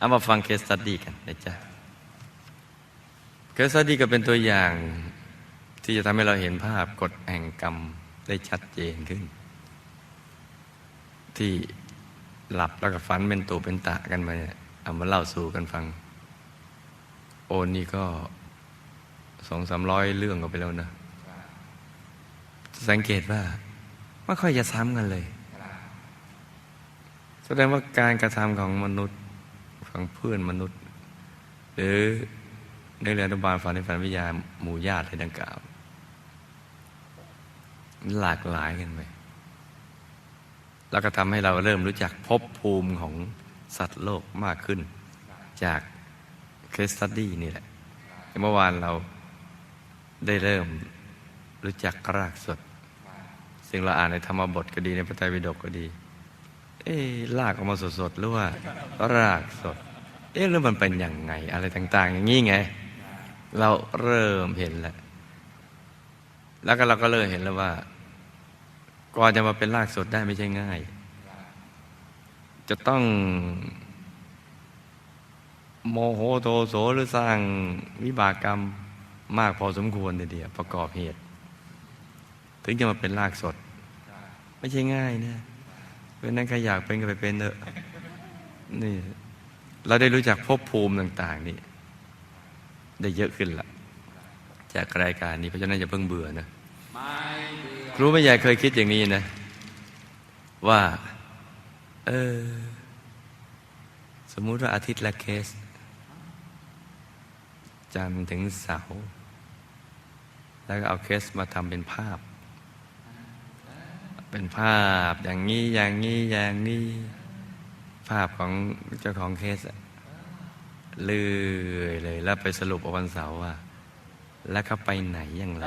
เอามาฟังเคสตัดดี้กันนะจ๊ะเคสตัดดี้ก็เป็นตัวอย่างที่จะทำให้เราเห็นภาพกฎแห่งกรรมได้ชัดเจนขึ้น ที่หลับแล้วก็ฝันเป็นตูเป็นตะกันมาเนี่ยเอามาเล่าสู่กันฟัง โอนนี่ก็สองสามร้อยเรื่องก็ไปแล้วนะ สังเกตว่าไม่ค่อยจะซ้ำกันเลย แสดงว่าการกระทำของมนุษย์ ของเพื่อนมนุษย์ หรือในเรือนอนุบาลฝันในฝันวิทยาหมู่ญาติอะไรดังกล่าว หลากหลายกันไปแล้วก็ทำให้เราเริ่มรู้จักภพภูมิของสัตว์โลกมากขึ้น จากเคสตัดดี้นี่แหละ เมื่อวานเราได้เริ่มรู้จักรากสด ซึ่งเราอ่านในธรรมบทก็ดีในพระไตรปิฎกก็ดี เอ๊ลากออกมาสดๆหรือว่ารากสด เอ๊ะแล้วมันเป็นยังไง อะไรต่าง ๆ อย่างนี้ไง เราเริ่มเห็นแล้ว แล้วก็เราก็เริ่มเห็นแล้วว่าก่อนจะมาเป็นรากสดได้ไม่ใช่ง่าย จะต้องโมโหโทโสหรือสร้างวิบากกรรมมากพอสมควรเดียวประกอบเหตุ ถึงจะมาเป็นรากสด ไม่ใช่ง่ายนะ เพราะนั้นใครอยากเป็นก็ไปเป็นเถอะนี่ เราได้รู้จักภพภูมิต่าง ๆ นี่ ได้เยอะขึ้นละจากรายการนี้เพราะฉะนั้นอย่าเพิ่งเบื่อนะครูไม่ใหญ่เคยคิดอย่างนี้นะ ว่า เออ สมมุติว่าอาทิตย์ละเคส จันถึงเสาร์แล้วก็เอาเคสมาทำเป็นภาพ เป็นภาพอย่างนี้อย่างนี้อย่างนี้ ภาพของเจ้าของเคสเลื่อยเลย แล้วไปสรุปวันเสาร์ว่า แล้วเขาไปไหนอย่างไร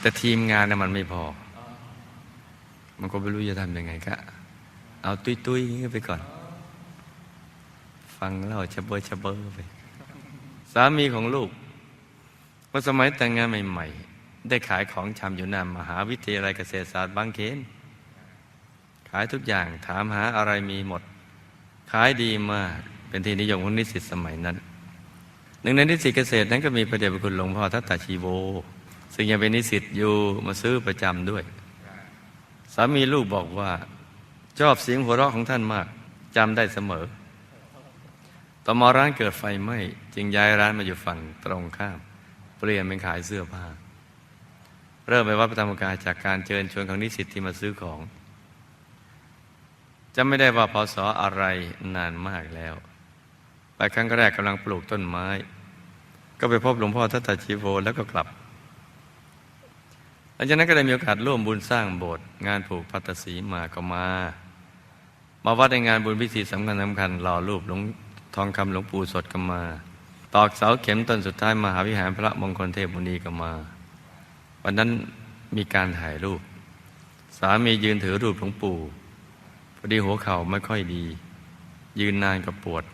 แต่ทีมงานน่ะมันไม่พอ มันก็ไม่รู้จะทำยังไงก็ เอาตุ้ยตุยไปก่อน ฟังเล่าชะเบอชะเบอไป สามีของลูกเมื่อสมัยแต่งงานใหม่ ๆ ได้ขายของชำอยู่หนามหาวิทยาลัยเกษตรศาสตร์บางเขนขายทุกอย่างถามหาอะไรมีหมด ขายดีมากเป็นที่นิยมของนิสิตสมัยนั้น หนึ่งในนิสิตเกษตรนั้นก็มีพระเดชพระคุณหลวงพ่อทัตตาชีโว ซึ่งยังเป็นนิสิตอยู่มาซื้อประจำด้วย สามีลูกบอกว่า ชอบเสียงหัวเราะของท่านมากจำได้เสมอ ต่อมาร้านเกิดไฟไหม้จึงย้ายร้านมาอยู่ฝั่งตรงข้าม เปลี่ยนเป็นขายเสื้อผ้า เริ่มไปวัดพระธรรมกายจากการเชิญชวนของนิสิตที่มาซื้อของจำไม่ได้ว่าพศอะไรนานมากแล้ว ไปครั้งแรกกำลังปลูกต้นไม้ ก็ไปพบหลวงพ่อทัตตชีโวแล้วก็กลับหลังจากนั้นก็ได้มีโอกาสร่วมบุญสร้างโบสถ์งานผูกพัตตสีมาก็มา มาวัดในงานบุญพิธีสำคัญสำคัญหล่อรูปหลวงทองคำหลวงปู่สดก็มา ตอกเสาเข็มต้นสุดท้ายมหาวิหารพระมงคลเทพมุนีก็มา วันนั้นมีการถ่ายรูป สามียืนถือรูปหลวงปู่พอดีหัวเข่าไม่ค่อยดี ยืนนานก็ปวด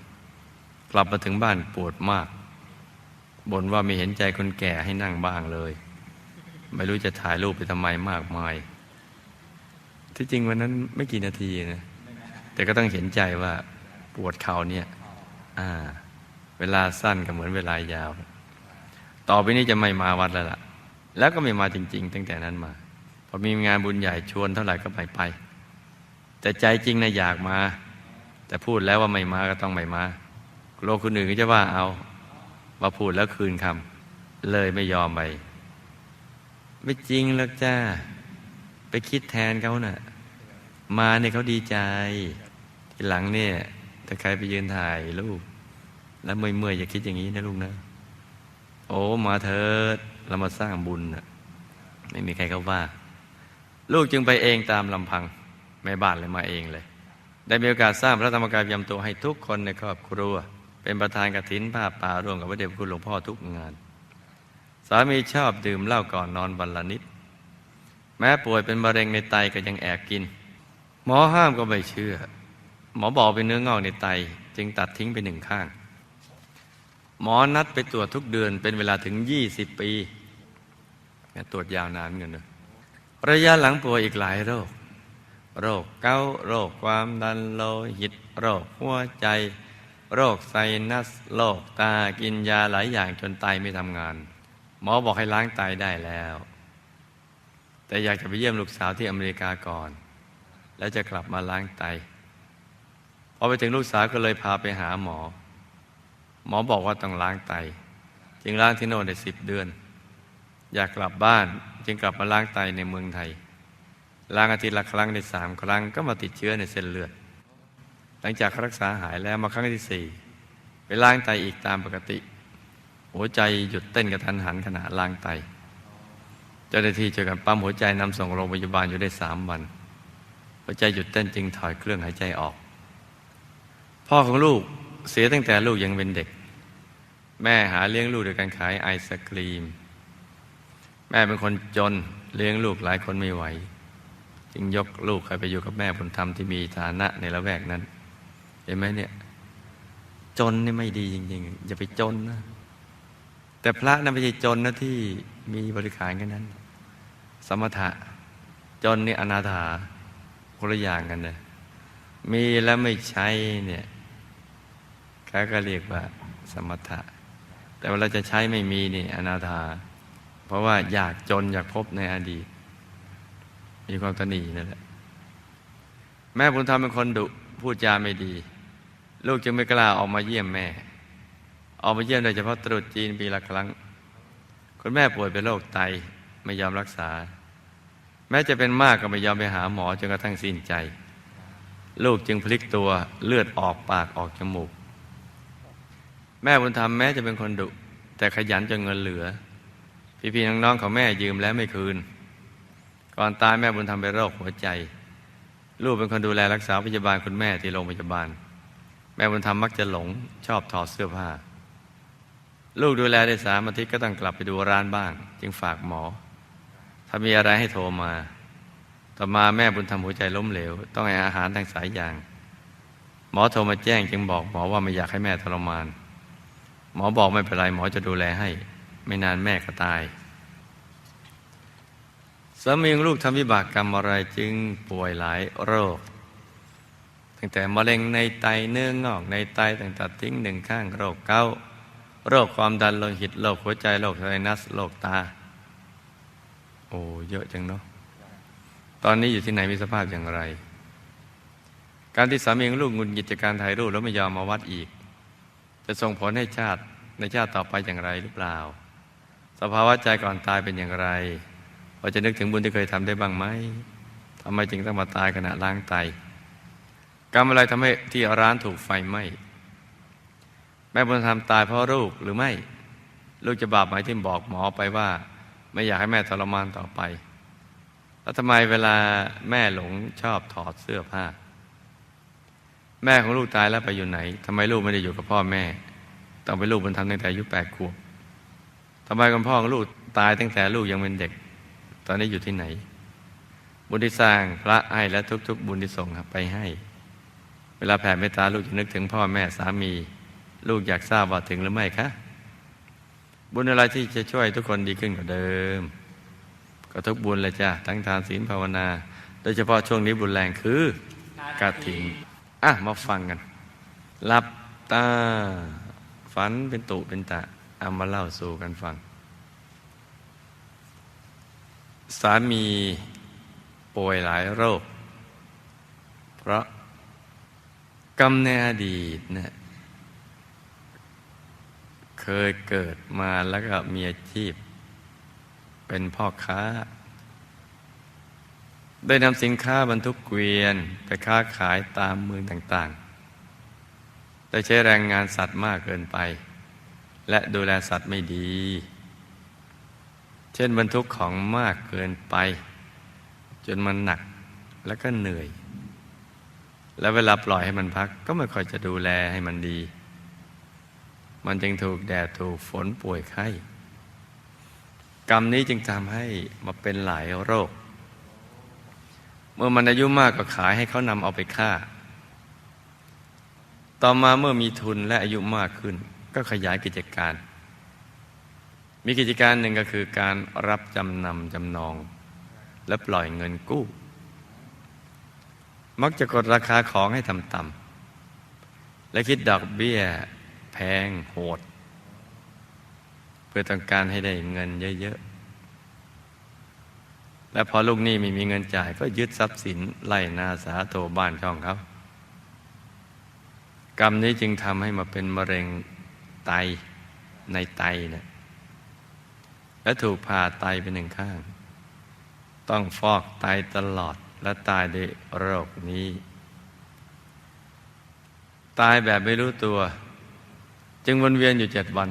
กลับมาถึงบ้านปวดมากบ่นว่าไม่เห็นใจคนแก่ให้นั่งบ้างเลย ไม่รู้จะถ่ายรูปไปทำไมมากมาย ที่จริงวันนั้นไม่กี่นาทีนะ แต่ก็ต้องเห็นใจว่าปวดเข่าเนี่ยเวลาสั้นก็เหมือนเวลายาว ต่อไปนี้จะไม่มาวัดแล้วล่ะ แล้วก็ไม่มาจริง ๆ ตั้งแต่นั้นมา พอมีงานบุญใหญ่ชวนเท่าไหร่ก็ไปไป แต่ใจจริงนะอยากมา แต่พูดแล้วว่าไม่มาก็ต้องไม่มาโลกคนอื่นก็จะว่าเอาว่าพูดแล้วคืนคำเลยไม่ยอมไป ไม่จริงหรอกจ้า ไปคิดแทนเขานะ่ะ มาเนี่ยเขาดีใจทีหลังเนี่ยถ้าใครไปยืนถ่ายรูปแล้วเมื่อยๆอย่าคิดอย่างนี้นะลูกนะ โอ้มาเถิด เรามาสร้างบุญนะไม่มีใครเขาว่า ลูกจึงไปเองตามลำพังแม่บ้านเลยมาเองเลย ได้มีโอกาสสร้างพระธรรมกายยำตัวให้ทุกคนในครอบครัว เป็นประธานกฐินผ้าป่าร่วมกับพระเดชพระคุณหลวงพ่อทุกงาน สามีชอบดื่มเหล้าก่อนนอนวันละนิด แม้ป่วยเป็นมะเร็งในไตก็ยังแอบกิน หมอห้ามก็ไม่เชื่อ หมอบอกเป็นเนื้องอกในไต จึงตัดทิ้งไปหนึ่งข้าง หมอนัดไปตรวจทุกเดือนเป็นเวลาถึง 20 ปีตรวจยาวนานเงินเลยระยะหลังป่วยอีกหลายโรค โรคเกาโรคความดันโลหิต โรคหัวใจ โรคไซนัส โรคตากินยาหลายอย่างจนไตไม่ทำงาน หมอบอกให้ล้างไตได้แล้ว แต่อยากจะไปเยี่ยมลูกสาวที่อเมริกาก่อน แล้วจะกลับมาล้างไตพอไปถึงลูกสาวก็เลยพาไปหาหมอ หมอบอกว่าต้องล้างไต จึงล้างที่โน่นได้สิบเดือน อยากกลับบ้านจึงกลับมาล้างไตในเมืองไทย ล้างอาทิตย์ละครั้งในสามครั้งก็มาติดเชื้อในเส้นเลือด หลังจากรักษาหายแล้วมาครั้งที่สี่ไปล้างไตอีกตามปกติ หัวใจหยุดเต้นกระทันหันขณะล้างไต เจ้าหน้าที่ช่วยกันปั๊มหัวใจนำส่งโรงพยาบาลอยู่ได้สามวัน หัวใจหยุดเต้นจึงถอยเครื่องหายใจออก พ่อของลูก เสียตั้งแต่ลูกยังเป็นเด็ก แม่หาเลี้ยงลูกโดยการขายไอศครีม แม่เป็นคนจนเลี้ยงลูกหลายคนไม่ไหว จึงยกลูกให้ไปอยู่กับแม่บุญธรรมที่มีฐานะในละแวกนั้น เห็นไหมเนี่ย จนนี่ไม่ดีจริงๆ อย่าไปจนนะ แต่พระนั้นไม่ใช่จนนะที่มีบริขารแค่นั้น สมถะจนนี่อนาถาคนละอย่างกันเลยมีแล้วไม่ใช้เนี่ย เขาก็เรียกว่าสมถะ แต่เวลาจะใช้ไม่มีนี่อนาถา เพราะว่าอยากจนอยากพบในอดีต มีความตนีนั่นแหละ แม่บุญธรรมเป็นคนดุพูดจาไม่ดี ลูกจึงไม่กล้าออกมาเยี่ยมแม่ ออกมาเยี่ยมโดยเฉพาะตรุษจีนปีละครั้ง คุณแม่ป่วยเป็นโรคไตไม่ยอมรักษา แม้จะเป็นมากก็ไม่ยอมไปหาหมอจนกระทั่งสิ้นใจ ลูกจึงพลิกตัวเลือดออกปากออกจมูก แม่บุญธรรมแม้จะเป็นคนดุ แต่ขยันจนเงินเหลือ พี่ๆน้องๆของแม่ยืมแล้วไม่คืน ก่อนตายแม่บุญธรรมเป็นโรคหัวใจ ลูกเป็นคนดูแลรักษาพยาบาลคุณแม่ที่โรงพยาบาล แม่บุญธรรมมักจะหลงชอบถอดเสื้อผ้า ลูกดูแลได้สามอาทิตย์ก็ต้องกลับไปดูร้านบ้าง จึงฝากหมอ ถ้ามีอะไรให้โทรมา ต่อมาแม่บุญธรรมหัวใจล้มเหลว ต้องให้อาหารทางสายยาง หมอโทรมาแจ้งจึงบอกหมอว่าไม่อยากให้แม่ทรมาน หมอบอกไม่เป็นไรหมอจะดูแลให้ ไม่นานแม่ก็ตายสามีของลูกทำวิบากกรรมอะไรจึงป่วยหลายโรค ตั้งแต่มะเร็งในไตเนื้องอกในไตตั้งแต่ทิ้งหนึ่งข้างโรคเกาโรคความดันโลหิตโรคหัวใจโรคไซนัสโรคตา โอ้เยอะจังเนาะตอนนี้อยู่ที่ไหนมีสภาพอย่างไร การที่สามีของลูกงุนกิจการถ่ายรูปแล้วไม่ยอมมาวัดอีก จะส่งผลให้ชาติในชาติต่อไปอย่างไรหรือเปล่า สภาวะใจก่อนตายเป็นอย่างไรพอจะนึกถึงบุญที่เคยทำได้บ้างไหมทำไมจึงต้องมาตายขณะล้างไตกรรมอะไรทำให้ที่ร้านถูกไฟไหม้แม่บุญธรรมตายเพราะลูกหรือไม่ ลูกจะบาปไหมที่บอกหมอไปว่า ไม่อยากให้แม่ทรมานต่อไป แล้วทำไมเวลาแม่หลงชอบถอดเสื้อผ้า แม่ของลูกตายแล้วไปอยู่ไหนทำไมลูกไม่ได้อยู่กับพ่อแม่ ต้องเป็นลูกบุญธรรมตั้งแต่อายุแปดขวบทำไมคุณพ่อของลูกตายตั้งแต่ลูกยังเป็นเด็ก ตอนนี้อยู่ที่ไหน บุญที่สร้างพระให้และทุก ๆ บุญที่ส่งไปให้ เวลาแผ่เมตตาลูกจะนึกถึงพ่อแม่สามี ลูกอยากทราบว่าถึงหรือไม่คะบุญอะไรที่จะช่วยทุกคนดีขึ้นกว่าเดิม ก็ทุกบุญเลยจ้ะทั้งทานศีลภาวนา โดยเฉพาะช่วงนี้บุญแรงคือกาถิน อะมาฟังกันหลับตา ฝันเป็นตุเป็นตะเอามาเล่าสู่กันฟัง สามีป่วยหลายโรค เพราะกรรมในอดีตเนี่ยเคยเกิดมาแล้วก็มีอาชีพ เป็นพ่อค้า ได้นำสินค้าบรรทุกเกวียนไปค้าขายตามเมืองต่างๆได้ใช้แรงงานสัตว์มากเกินไป และดูแลสัตว์ไม่ดี เช่นบรรทุกของมากเกินไป จนมันหนักแล้วก็เหนื่อย แล้วเวลาปล่อยให้มันพักก็ไม่ค่อยจะดูแลให้มันดี มันจึงถูกแดดถูกฝนป่วยไข้ กรรมนี้จึงทำให้มาเป็นหลายโรค เมื่อมันอายุมากก็ขายให้เขานำเอาไปฆ่า ต่อมาเมื่อมีทุนและอายุมากขึ้น ก็ขยายกิจการ มีกิจการหนึ่งก็คือการรับจำนำจำนอง และปล่อยเงินกู้ มักจะกดราคาของให้ต่ำๆและคิดดอกเบี้ยแพงโหด เพื่อต้องการให้ได้เงินเยอะๆ และพอลูกหนี้ไม่มีเงินจ่าย ก็ยึดทรัพย์สินไล่นาสาโตบ้านช่องเขากรรมนี้จึงทำให้มาเป็นมะเร็งไตในไตนะและถูกผ่าไตเป็นหนึ่งข้าง ต้องฟอกไตตลอดและตายด้วยโรคนี้ ตายแบบไม่รู้ตัว จึงวนเวียนอยู่เจ็ดวัน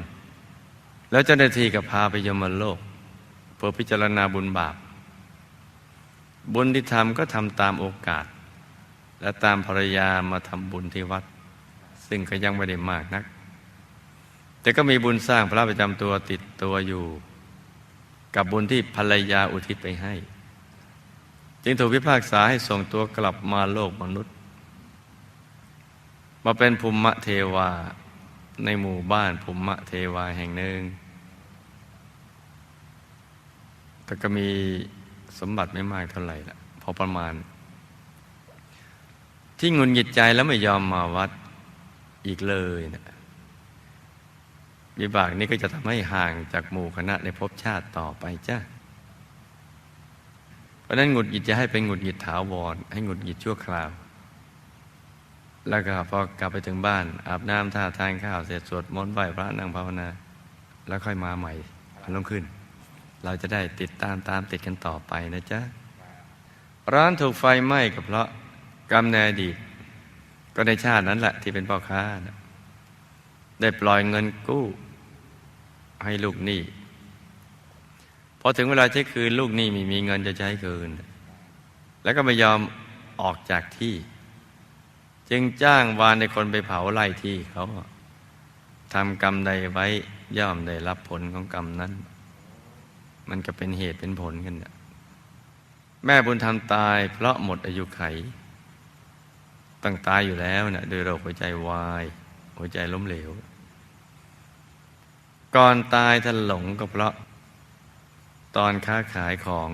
แล้วเจ้าหน้าที่ก็พาไปยมโลก เพื่อพิจารณาบุญบาป บุญที่ทำก็ทำตามโอกาส และตามภรรยามาทำบุญที่วัด ซึ่งก็ยังไม่ได้มากนัก แต่ก็มีบุญสร้างพระประจำตัวติดตัวอยู่ กับบุญที่ภรรยาอุทิศไปให้ จึงถูกพิพากษาให้ส่งตัวกลับมาโลกมนุษย์ มาเป็นภูมิเทวาในหมู่บ้านภูมิเทวาแห่งหนึ่งแต่ก็มี สมบัติไม่มากเท่าไหร่ละพอประมาณ ที่งุนหงิดใจแล้วไม่ยอมมาวัดอีกเลยนะวิบากนี้ก็จะทำให้ห่างจากหมู่คณะในภพชาติต่อไปจ้าเพราะนั้นหงุดหงิดจะให้เป็นหงุดหงิดถาวร ให้หงุดหงิดชั่วคราว แล้วก็พอกลับไปถึงบ้าน อาบน้ำท่าทานข้าวเสร็จสวดมนต์ไหว้พระนั่งภาวนา แล้วค่อยมาใหม่พันลงขึ้น เราจะได้ติดตามตามติดกันต่อไปนะจ๊ะ ร้านถูกไฟไหม้ก็เพราะกรรมในอดีตก็ในชาตินั้นแหละที่เป็นพ่อค้านะได้ปล่อยเงินกู้ ให้ลูกหนี้พอถึงเวลาใช้คืนลูกหนี้ไม่มีเงินจะใช้คืน แล้วก็ไม่ยอมออกจากที่ จึงจ้างวานในคนไปเผาไล่ที่เขาทำกรรมใดไว้ย่อมได้รับผลของกรรมนั้น มันก็เป็นเหตุเป็นผลกันเนี่ยแม่บุญธรรมตายเพราะหมดอายุไขตั้งตายอยู่แล้วเนะ่ยโดยโรคหัวใจวายหัวใจล้มเหลว ก่อนตายท่านหลงก็เพราะ ตอนค้าขายของ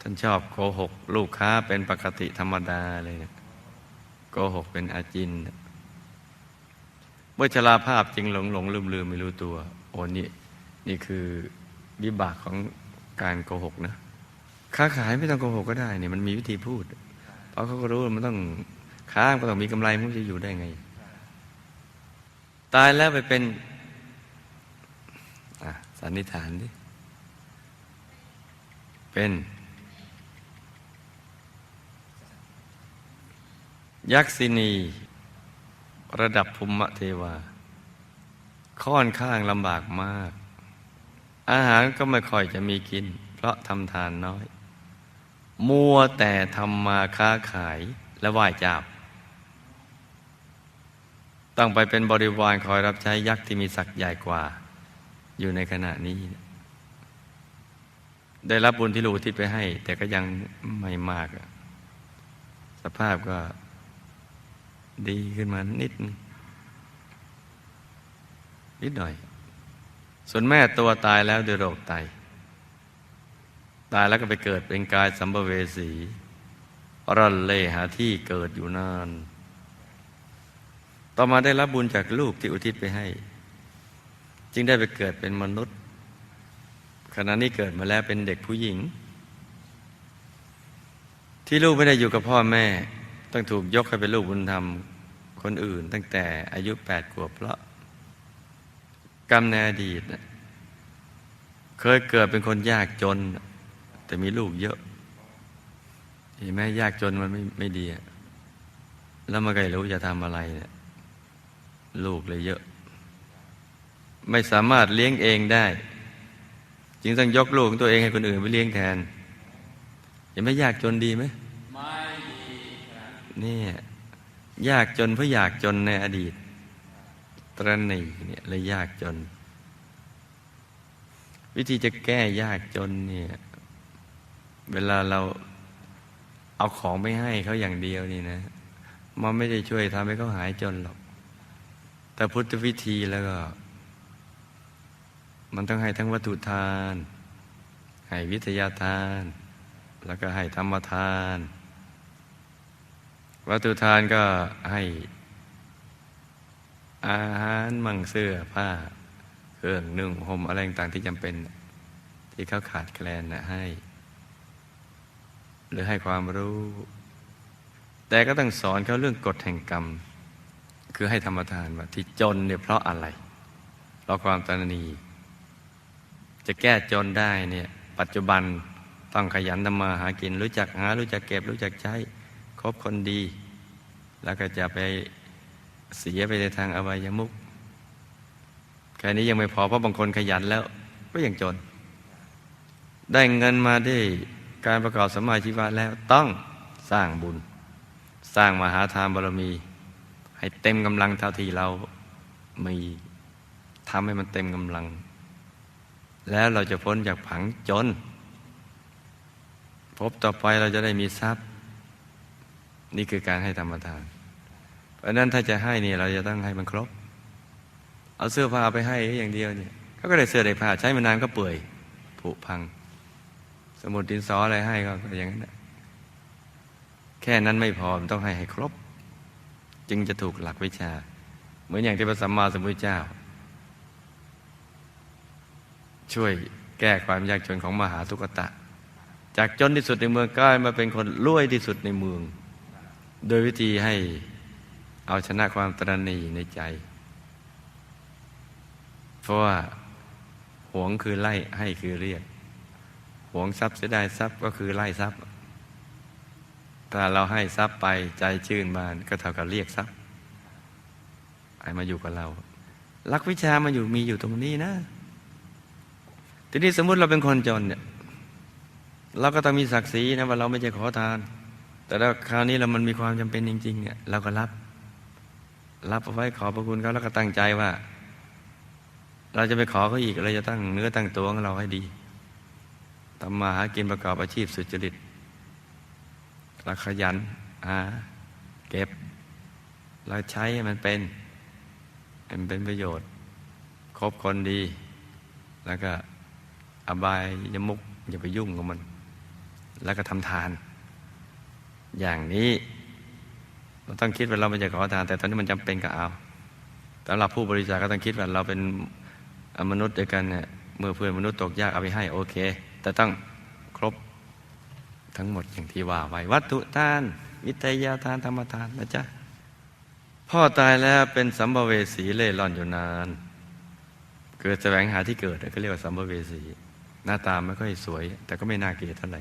ท่านชอบโกหก ลูกค้าเป็นปกติธรรมดาเลยนะโกหกเป็นอาจินเมื่อชราภาพจึงหลงหลงลืมลืมไม่รู้ตัว โอนี่นี่คือ วิบากของการโกหกนะค้าขายไม่ต้องโกหกก็ได้เนี่ยมันมีวิธีพูด เพราะเขาก็รู้มันต้องค้าก็ต้องมีกำไรมันจะอยู่ได้ไง ตายแล้วไปเป็นสันนิษฐานดิเป็นยักษินี ระดับภูมิเทวา ค่อนข้างลำบากมาก อาหารก็ไม่ค่อยจะมีกิน เพราะทำทานน้อย มัวแต่ทำมาค้าขายและไหว้เจ้าต้องไปเป็นบริวารคอยรับใช้ยักษ์ที่มีศักย์ใหญ่กว่า อยู่ในขณะนี้ ได้รับบุญที่ลูกทิศไปให้ แต่ก็ยังไม่มาก สภาพก็ดีขึ้นมานิด นิดหน่อย ส่วนแม่ตัวตายแล้วด้วยโรคไต ตายแล้วก็ไปเกิดเป็นกายสัมภเวสีร่อนเล่หาที่เกิดอยู่นาน ต่อมาได้รับบุญจากลูกที่อุทิศไปให้ จึงได้ไปเกิดเป็นมนุษย์ ขณะนี้เกิดมาแล้วเป็นเด็กผู้หญิง ที่ลูกไม่ได้อยู่กับพ่อแม่ ต้องถูกยกให้เป็นลูกบุญธรรมคนอื่น ตั้งแต่อายุแปดขวบเพราะ กรรมในอดีตเคยเกิดเป็นคนยากจน แต่มีลูกเยอะเห็นไหมยากจนมันไม่ไม่ดีแล้วมันก็รู้จะทำอะไรเนี่ยลูกเลยเยอะ ไม่สามารถเลี้ยงเองได้ จึงต้องยกลูกของตัวเองให้คนอื่นไปเลี้ยงแทนยังไม่ยากจนดีไหมไม่ดีนี่ยากจนเพราะอยากจนในอดีต ตรณีเนี่ยเลยยากจน วิธีจะแก้ยากจนเนี่ย เวลาเราเอาของไม่ให้เขาอย่างเดียวนี่นะ มันไม่ได้ช่วยทำให้เขาหายจนหรอก แต่พุทธวิธีแล้วก็ มันต้องให้ทั้งวัตถุทาน ให้วิทยาทาน แล้วก็ให้ธรรมทาน วัตถุทานก็ให้ อาหารมั่งเสื้อผ้า เครื่องนึ่งห่มอะไรต่างที่จำเป็น ที่เขาขาดแคลนนะให้ หรือให้ความรู้ แต่ก็ต้องสอนเขาเรื่องกฎแห่งกรรม คือให้ธรรมทานว่าที่จนเนี่ยเพราะอะไร เพราะความตระหนี จะแก้จนได้เนี่ย ปัจจุบันต้องขยันทำมาหากิน รู้จักหา รู้จักเก็บ รู้จักใช้คบคนดี แล้วก็จะไป เสียไปในทางอบายมุขแค่นี้ยังไม่พอเพราะบางคนขยันแล้วก็ยังจน ได้เงินมาได้การประกอบสมมาชีวะแล้วต้องสร้างบุญ สร้างมหาทานบารมี ให้เต็มกำลังเท่าที่เรามีทำให้มันเต็มกำลัง แล้วเราจะพ้นจากผังจน พบต่อไปเราจะได้มีทรัพย์ นี่คือการให้ธรรมทาน เพราะนั้นถ้าจะให้เนี่ยเราจะต้องให้มันครบ เอาเสื้อผ้าไปให้อย่างเดียวเนี่ยเขาก็ได้เสื้อได้ผ้าใช้มานานก็เปื่อยผุพัง สมุดดินสออะไรให้ก็อย่างนั้นแหละแค่นั้นไม่พอมันต้องให้ให้ครบ จึงจะถูกหลักวิชา เหมือนอย่างที่พระสัมมาสัมพุทธเจ้า ช่วยแก้ความยากจนของมหาทุกตะ จากจนที่สุดในเมืองกลายมาเป็นคนรวยที่สุดในเมือง โดยวิธีให้ เอาชนะความตรณีในใจ เพราะว่าหวงคือไล่ให้คือเรียกหวงทรัพย์เสียดายทรัพย์ก็คือไล่ทรัพย์ถ้าเราให้ทรัพย์ไปใจชื่นบานก็เท่ากับเรียกทรัพย์ให้มาอยู่กับเราลักวิชามาอยู่มีอยู่ตรงนี้นะ ทีนี้สมมุติเราเป็นคนจนเนี่ยเราก็ต้องมีศักดิ์ศรีนะว่าเราไม่ใช่ขอทาน แต่ถ้าคราวนี้เรามันมีความจำเป็นจริงๆเนี่ยเราก็รับ รับเอาไว้ขอพระคุณเขาแล้วก็ตั้งใจว่า เราจะไปขอเขาอีกเราจะตั้งเนื้อตั้งตัวของเราให้ดีทำมาหากินประกอบอาชีพสุจริตเราขยันหาเก็บ เราใช้ให้มันเป็นมันเป็นประโยชน์ คบคนดี แล้วก็อบายยมุกอย่าไปยุ่งกับมัน แล้วก็ทำทาน อย่างนี้ เราต้องคิดว่าเราไม่จะขอทาน แต่ตอนนี้มันจำเป็นก็เอาสำหรับผู้บริจาคก็ต้องคิดว่าเราเป็นมนุษย์ด้วยกันเนี่ยเมื่อเพื่อนมนุษย์ตกยากเอาไปให้โอเค แต่ต้องครบทั้งหมดอย่างที่ว่าไว้วัตถุทาน วิทยาทานธรรมทานนะจ๊ะพ่อตายแล้วเป็นสัมภเวสีเล่ร่อนอยู่นาน เกิดแสวงหาที่เกิดก็เรียกว่าสัมภเวสี หน้าตาไม่ค่อยสวย แต่ก็ไม่น่าเกลียดเท่าไหร่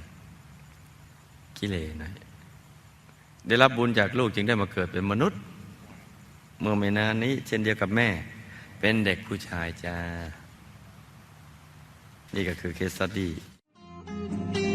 กิเลสหน่อย ได้รับบุญจากลูกจึงได้มาเกิดเป็นมนุษย์ เมื่อไม่นานนี้ เช่นเดียวกับแม่ เป็นเด็กผู้ชายจ้า นี่ก็คือเคสสตดี้